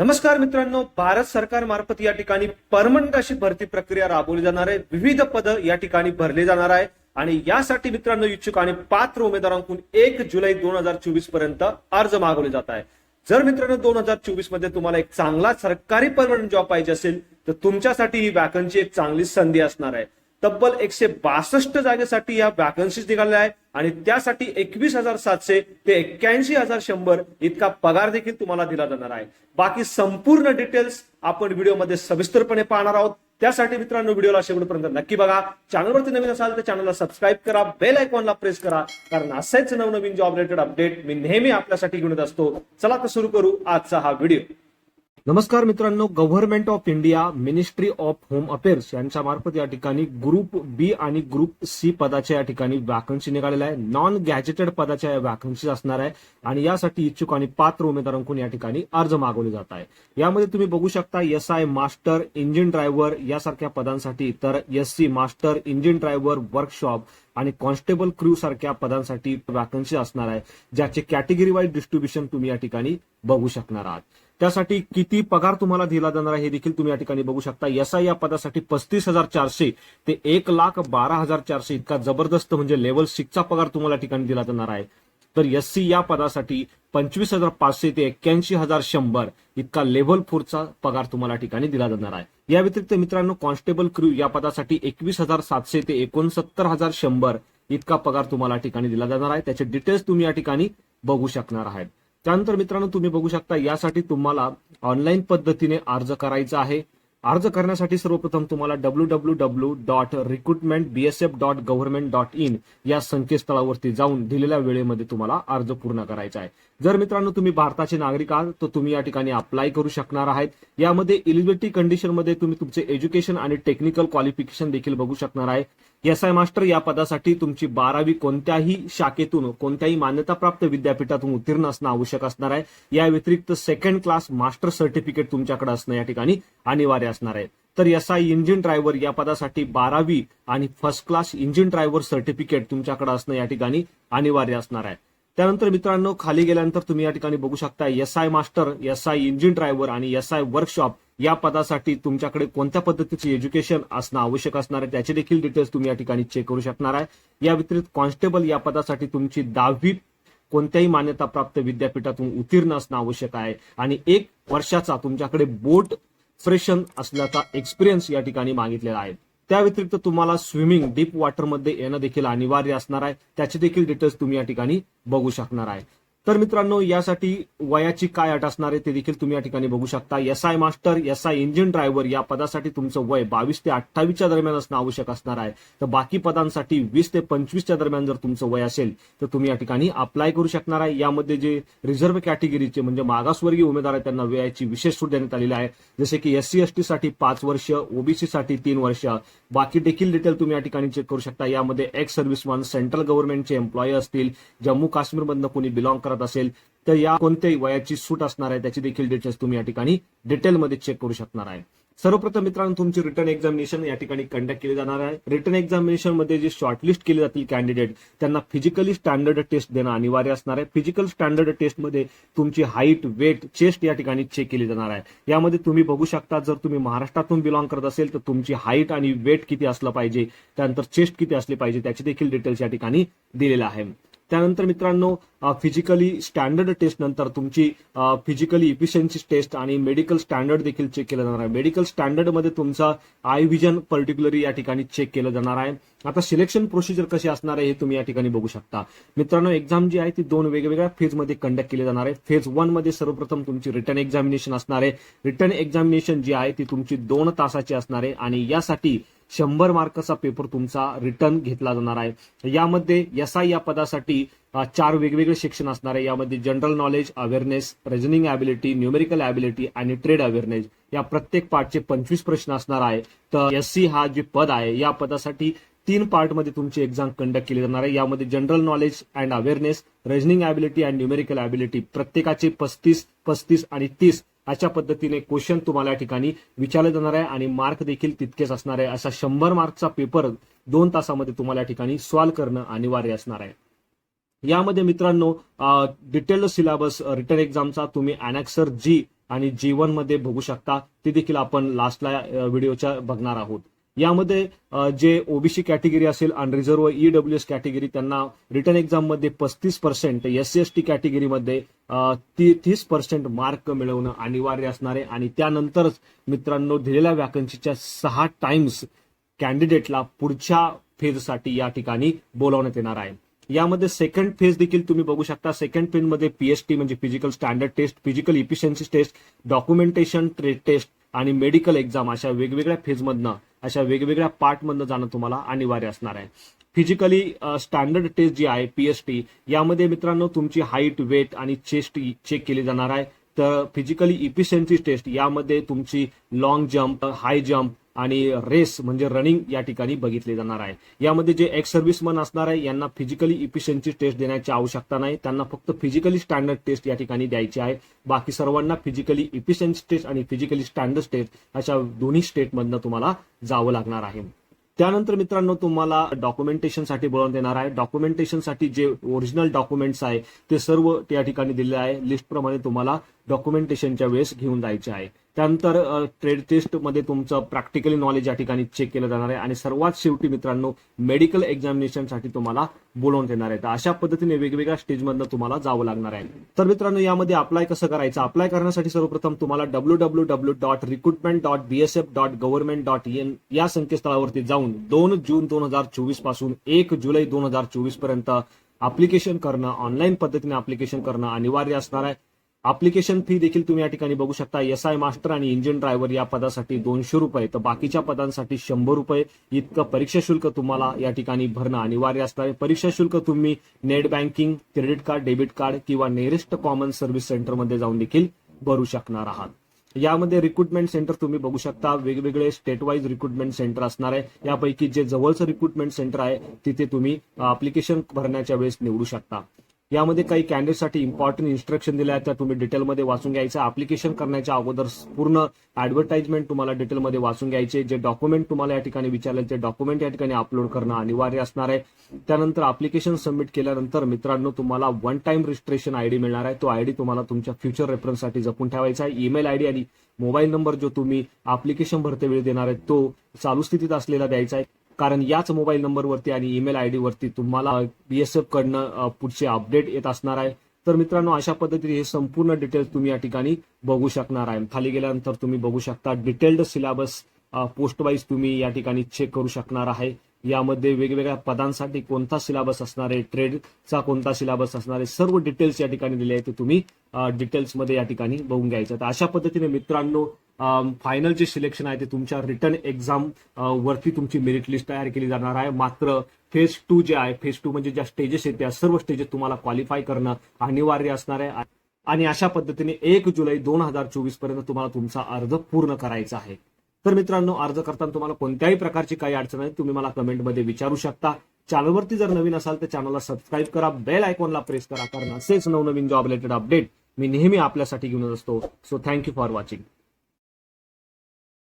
नमस्कार मित्रांनो भारत सरकार मार्फत या ठिकाणी परमनंट अशी भरती प्रक्रिया राबवली जाणार आहे. विविध पद या ठिकाणी भरले जाणार आहे. आणि यासाठी मित्रांनो इच्छुक आणि पात्र उमेदवारांकडून एक जुलै दोन हजार चोवीसपर्यंत अर्ज मागवले जात आहे. जर मित्रांनो दोन हजार चोवीसमध्ये तुम्हाला एक चांगला सरकारी परमनंट जॉब पाहिजे असेल तर तुमच्यासाठी ही वॅकन्सी एक चांगली संधी असणार आहे. तब्बल एकशे बासष्ट जागेसाठी या वॅकन्सीज निघाल्या आहे आणि त्यासाठी एकवीस हजार सातशे ते एक्क्याऐंशी हजार शंभर इतका पगार देखील तुम्हाला दिला जाणार आहे. बाकी संपूर्ण डिटेल्स आपण व्हिडिओमध्ये सविस्तरपणे पाहणार आहोत. त्यासाठी मित्रांनो व्हिडिओला शेवटपर्यंत नक्की बघा. चॅनलवरती नवीन असाल तर चॅनलला सबस्क्राईब करा. बेल आयकॉनला प्रेस करा. कारण असेच नवनवीन जॉब रिलेटेड अपडेट मी नेहमी आपल्यासाठी घेऊन असतो. चला तर सुरू करू आजचा हा व्हिडिओ नमस्कार मित्रांनो government of India ministry of home affairs यांच्या मार्फत या ठिकाणी ग्रुप बी आणि ग्रुप सी पदाच्या या ठिकाणी वॅकन्सी निघालेल्या आहे. नॉन गॅजेटेड पदाच्या या वॅकन्सी असणार आहे. आणि यासाठी इच्छुक आणि पात्र उमेदवारांकडून या ठिकाणी अर्ज मागवले जात आहे. यामध्ये तुम्ही बघू शकता S I master engine driver यासारख्या पदांसाठी तर S C master engine driver workshop आणि कॉन्स्टेबल क्रू सारख्या पदांसाठी वॅकन्सी असणार आहे ज्याचे कॅटेगरी वाईज डिस्ट्रीब्युशन तुम्ही या ठिकाणी बघू शकणार आहात. त्यासाठी किती पगार तुम्हाला दिला जाणार आहे हे देखील तुम्ही या ठिकाणी बघू शकता. एसआय या पदासाठी पस्तीस हजार चारशे ते एक लाख बारा हजार चारशे इतका जबरदस्त म्हणजे लेवल सिक्सचा पगार तुम्हाला ठिकाणी दिला जाणार आहे. तर एस सी या पदासाठी पंचवीस हजार पाचशे ते एक्क्याऐंशी हजार शंभर इतका लेव्हल फोरचा पगार तुम्हाला ठिकाणी दिला जाणार आहे. या व्यतिरिक्त मित्रांनो कॉन्स्टेबल क्रू या पदासाठी एकवीस हजार सातशे ते एकोणसत्तर हजार शंभर इतका पगार तुम्हाला ठिकाणी दिला जाणार आहे. त्याचे डिटेल्स तुम्ही या ठिकाणी बघू शकणार आहेत. त्यानंतर मित्रांनो तुम्ही बघू शकता यासाठी तुम्हाला ऑनलाईन पद्धतीने अर्ज करायचा आहे. अर्ज करण्यासाठी सर्वप्रथम तुम्हाला W W W dot recruitment BSF dot government dot in या संकेतस्थळावरती जाऊन दिलेल्या वेळेमध्ये तुम्हाला अर्ज पूर्ण करायचा आहे. जर मित्रांनो तुम्ही भारताचे नागरिक आहात तर तुम्ही या ठिकाणी अप्लाय करू शकणार आहेत. यामध्ये इलिजिबिलिटी कंडिशनमध्ये तुम्ही तुमचे एज्युकेशन आणि टेक्निकल क्वालिफिकेशन देखील बघू शकणार आहे. एस आय मास्टर या पदासाठी तुमची बारावी कोणत्याही शाखेतून कोणत्याही मान्यताप्राप्त विद्यापीठातून उत्तीर्ण असणं आवश्यक असणार आहे. या व्यतिरिक्त सेकंड क्लास मास्टर सर्टिफिकेट तुमच्याकडे असणं या ठिकाणी अनिवार्य असणार आहे. तर एस आय इंजिन ड्रायव्हर या पदासाठी बारावी आणि first class engine driver certificate तुमच्याकडे असणं या ठिकाणी अनिवार्य असणार आहे. त्यानंतर मित्रांनो खाली गेल्यानंतर तुम्ही या ठिकाणी बघू शकता S I master S I engine driver आणि एस आय वर्कशॉप या पदासाठी तुमच्याकडे कोणत्या पद्धतीचे एज्युकेशन असणं आवश्यक असणार आहे त्याचे देखील डिटेल्स तुम्ही या ठिकाणी चेक करू शकणार आहे. या व्यतिरिक्त कॉन्स्टेबल या पदासाठी तुमची दहावी कोणत्याही मान्यताप्राप्त विद्यापीठातून उत्तीर्ण असणं आवश्यक आहे. आणि एक वर्षाचा तुमच्याकडे बोट फ्रेशन असल्याचा एक्सपिरियन्स या ठिकाणी मागितलेला आहे. त्या व्यतिरिक्त तुम्हाला स्विमिंग डीप वॉटरमध्ये येणं देखील अनिवार्य असणार आहे. त्याचे देखील डिटेल्स तुम्ही या ठिकाणी बघू शकणार आहे. तर मित्रांनो यासाठी वयाची काय अट असणार आहे ते देखील तुम्ही या ठिकाणी बघू शकता. S I master S I engine driver या पदासाठी तुमचं वय बावीस ते अठ्ठावीसच्या दरम्यान असणं आवश्यक असणार आहे. तर बाकी पदांसाठी वीस ते पंचवीसच्या दरम्यान जर तुमचं वय असेल तर तुम्ही या ठिकाणी अप्लाय करू शकणार आहे. यामध्ये जे रिझर्व्ह कॅटेगरीचे म्हणजे मागासवर्गीय उमेदवार आहेत त्यांना वयाची विशेष सूट देण्यात आलेली आहे. जसे की एससी एसटी एस टी साठी पाच वर्ष ओबीसी साठी तीन वर्ष. बाकी देखील डिटेल तुम्ही या ठिकाणी चेक करू शकता. यामध्ये एक्स सर्व्हिसमन सेंट्रल गव्हर्नमेंटचे एम्प्लॉई असतील. जम्मू काश्मीरमधनं कोणी बिलॉंग करत असेल तर या कोणत्याही वयाची सूट असणार आहे त्याची देखील डिटेल्स तुम्ही या ठिकाणी डिटेलमध्ये चेक करू शकणार आहे. सर्वप्रथम मित्रांनो तुमची रिटर्न एक्झामिनेशन या ठिकाणी कंडक्ट केली जाणार आहे. रिटर्न एक्झामिनेशनमध्ये जे शॉर्टलिस्ट केले जातील कॅन्डिडेट त्यांना फिजिकली स्टँडर्ड टेस्ट देणं अनिवार्य असणार आहे. फिजिकल स्टँडर्ड टेस्टमध्ये तुमची हाईट वेट चेस्ट या ठिकाणी चेक केली जाणार आहे. यामध्ये तुम्ही बघू शकता जर तुम्ही महाराष्ट्रातून बिलॉंग करत असेल तर तुमची हाईट आणि वेट किती असलं पाहिजे त्यानंतर चेस्ट किती असले पाहिजे त्याचे देखील डिटेल्स या ठिकाणी दिलेल्या आहे. त्यानंतर मित्रांनो फिजिकली स्टँडर्ड टेस्ट नंतर तुमची फिजिकली इफिशियन्सी टेस्ट आणि मेडिकल स्टँडर्ड देखील चेक केलं जाणार आहे. मेडिकल स्टँडर्डमध्ये तुमचा आय विजन पर्टिक्युलरली या ठिकाणी चेक केलं जाणार आहे. आता सिलेक्शन प्रोसिजर कशी असणार आहे हे तुम्ही या ठिकाणी बघू शकता. मित्रांनो एक्झाम जी आहे ती दोन वेगवेगळ्या फेजमध्ये कंडक्ट केली जाणार आहे. फेज वनमध्ये सर्वप्रथम तुमची रिटर्न एक्झामिनेशन असणार आहे. रिटर्न एक्झामिनेशन जी आहे ती तुमची दोन तासाची असणार आहे आणि यासाठी शंभर मार्कचा पेपर तुमचा रिटर्न घेतला जाणार आहे. यामध्ये एस आय या पदासाठी चार वेगवेगळे सेक्शन असणार आहे. यामध्ये general knowledge awareness reasoning ability numerical ability आणि ट्रेड अवेअरनेस या प्रत्येक पार्टचे पंचवीस प्रश्न असणार आहे. तर एस सी हा जे पद आहे या पदासाठी तीन पार्टमध्ये तुमची एक्झाम कंडक्ट केली जाणार आहे. यामध्ये general knowledge and awareness reasoning ability and numerical ability प्रत्येकाचे पस्तीस पस्तीस आणि तीस अशा पद्धतीने क्वेश्चन तुम्हाला या ठिकाणी विचारले जाणार आहे आणि मार्क देखील तितकेच असणार आहे. असा शंभर मार्कचा पेपर दोन तासामध्ये तुम्हाला या ठिकाणी सॉल्व्ह करणं अनिवार्य असणार आहे. यामध्ये मित्रांनो डिटेल्ड सिलेबस रिटर्न एक्झामचा तुम्ही अनॅक्सर जी आणि जी वनमध्ये बघू शकता. ते देखील आपण लास्टला व्हिडिओच्या बघणार आहोत. यामध्ये जे ओबीसी कॅटेगरी असेल अनरिझर्व ईडब्ल्यू एस कॅटेगरी त्यांना रिटर्न एक्झाममध्ये पस्तीस percent S C S T कॅटेगरीमध्ये तीस पर्सेंट मार्क मिळवणं अनिवार्य असणार आहे. आणि त्यानंतरच मित्रांनो दिलेल्या वॅकन्सीच्या सहा टाइम्स कॅन्डिडेटला पुढच्या फेजसाठी या ठिकाणी बोलावण्यात येणार आहे. यामध्ये सेकंड फेज देखील तुम्ही बघू शकता. सेकंड फेजमध्ये पीएचटी म्हणजे physical standard test physical efficiency test documentation test आणि मेडिकल एक्झाम अशा वेगवेगळ्या फेजमधनं अशा वेगवेगळ्या पार्टमधनं जाणं तुम्हाला अनिवार्य असणार आहे. फिजिकली स्टँडर्ड टेस्ट जी आहे पीएचटी यामध्ये मित्रांनो तुमची हाईट वेट आणि चेस्ट चेक केली जाणार आहे. तर फिजिकली इफिशियन्सी टेस्ट यामध्ये तुमची लॉंग जम्प हाय जम्प आणि रेस म्हणजे रनिंग या ठिकाणी बघितले जाणार आहे. यामध्ये जे एक्स सर्व्हिसमन असणार आहे यांना फिजिकली इफिशियन्सी टेस्ट देण्याची आवश्यकता नाही. त्यांना फक्त फिजिकली स्टँडर्ड टेस्ट या ठिकाणी द्यायची आहे. बाकी सर्वांना फिजिकली इफिशियन्सी टेस्ट आणि फिजिकली स्टँडर्ड टेस्ट अशा दोन्ही स्टेटमधनं तुम्हाला जावं लागणार आहे. त्यानंतर मित्रांनो तुम्हाला डॉक्युमेंटेशनसाठी बोलवून देणार आहे. डॉक्युमेंटेशनसाठी जे ओरिजिनल डॉक्युमेंट्स आहे ते सर्व त्या ठिकाणी दिलेले आहे. लिस्ट प्रमाणे तुम्हाला डॉक्युमेंटेशनच्या वेळेस घेऊन जायचे आहे. त्यानंतर ट्रेड टेस्टमध्ये तुमचं प्रॅक्टिकली नॉलेज या ठिकाणी चेक केलं जाणार आहे आणि सर्वात शेवटी मित्रांनो मेडिकल एक्झामिनेशनसाठी तुम्हाला बोलवण्यात येणार आहे तर अशा पद्धतीने वेगवेगळ्या स्टेजमधनं तुम्हाला जावं लागणार आहे. तर मित्रांनो यामध्ये अप्लाय कसं करायचं? अप्लाय करण्यासाठी सर्वप्रथम तुम्हाला W W W dot recruitment dot BSF dot government dot in या संकेतस्थळावरती जाऊन दोन जून दोन हजार चोवीसपासून एक जुलै दोन हजार चोवीसपर्यंत अप्लिकेशन करणं ऑनलाईन पद्धतीने अप्लिकेशन करणं अनिवार्य असणार आहे. अप्लिकेशन फी देखील तुम्ही या ठिकाणी बघू शकता. एस आय मास्टर आणि इंजिन ड्रायव्हर या पदासाठी दोनशे रुपये. तर बाकीच्या पदांसाठी शंभर रुपये. इतकं परीक्षा शुल्क तुम्हाला या ठिकाणी भरणं अनिवार्य असणार. आहे परीक्षा शुल्क तुम्ही net banking credit card debit card किंवा नेरेस्ट कॉमन सर्व्हिस सेंटरमध्ये जाऊन देखील भरू शकणार आहात. यामध्ये रिक्रुटमेंट सेंटर तुम्ही बघू शकता. वेगवेगळे स्टेट वाईज रिक्रुटमेंट सेंटर असणार आहे. यापैकी जे जवळचं रिक्रुटमेंट सेंटर आहे तिथे तुम्ही अप्लिकेशन भरण्याच्या वेळेस निवडू शकता. यामध्ये काही कॅन्डिडेटसाठी इम्पॉर्टंट इन्स्ट्रक्शन दिल्या आहेत. त्या तुम्ही डिटेलमध्ये वाचून घ्यायचं. अप्लिकेशन करण्याच्या अगोदर पूर्ण ऍडव्हर्टाइजमेंट तुम्हाला डिटेलमध्ये वाचून घ्यायचे. जे डॉक्युमेंट तुम्हाला या ठिकाणी विचारले ते डॉक्युमेंट या ठिकाणी अपलोड करणं अनिवार्य असणार आहे. त्यानंतर अप्लिकेशन सबमिट केल्यानंतर मित्रांनो तुम्हाला वन टाइम रजिस्ट्रेशन आयडी मिळणार आहे. तो आयडी तुम्हाला तुमच्या फ्युचर रेफरन्ससाठी जपून ठेवायचा आहे. ईमेल आयडी आणि मोबाईल नंबर जो तुम्ही अप्लिकेशन भरते वेळी देणार आहे तो चालू स्थितीत असलेला द्यायचा आहे. कारण याच मोबाईल नंबरवरती आणि ईमेल आय वरती तुम्हाला बीएसएफ कडनं पुढचे अपडेट येत असणार आहे. तर मित्रांनो अशा पद्धतीने हे संपूर्ण डिटेल्स तुम्ही या ठिकाणी बघू शकणार आहे. खाली गेल्यानंतर तुम्ही बघू शकता डिटेल्ड सिलेबस पोस्ट वाईज तुम्ही या ठिकाणी चेक करू शकणार आहे. यामध्ये वेगवेगळ्या पदांसाठी कोणता सिलेबस असणार आहे ट्रेडचा कोणता सिलेबस असणार आहे सर्व डिटेल्स या ठिकाणी दिले आहेत ते तुम्ही डिटेल्समध्ये या ठिकाणी बघून घ्यायचं. तर अशा पद्धतीने मित्रांनो फायनल जे सिलेक्शन आहे ते तुमच्या रिटर्न एक्झाम वरती तुमची मेरिट लिस्ट तयार केली जाणार आहे. मात्र फेज टू जे आहे फेज टू म्हणजे ज्या स्टेजेस आहेत त्या सर्व स्टेजेस तुम्हाला क्वालिफाय करणं अनिवार्य असणार आहे. आणि अशा पद्धतीने एक जुलै दोन हजार चोवीसपर्यंत तुम्हाला तुमचा अर्ज पूर्ण करायचा आहे. तर मित्रांनो अर्ज करताना तुम्हाला कोणत्याही प्रकारची काही अडचण आहे तुम्ही मला कमेंटमध्ये विचारू शकता. चॅनलवरती जर नवीन असाल तर चॅनलला सबस्क्राईब करा. बेल आयकॉनला प्रेस करा कारण असेच नवनवीन जॉब रिलेटेड अपडेट मी नेहमी आपल्यासाठी घेऊन असतो. So thank you for watching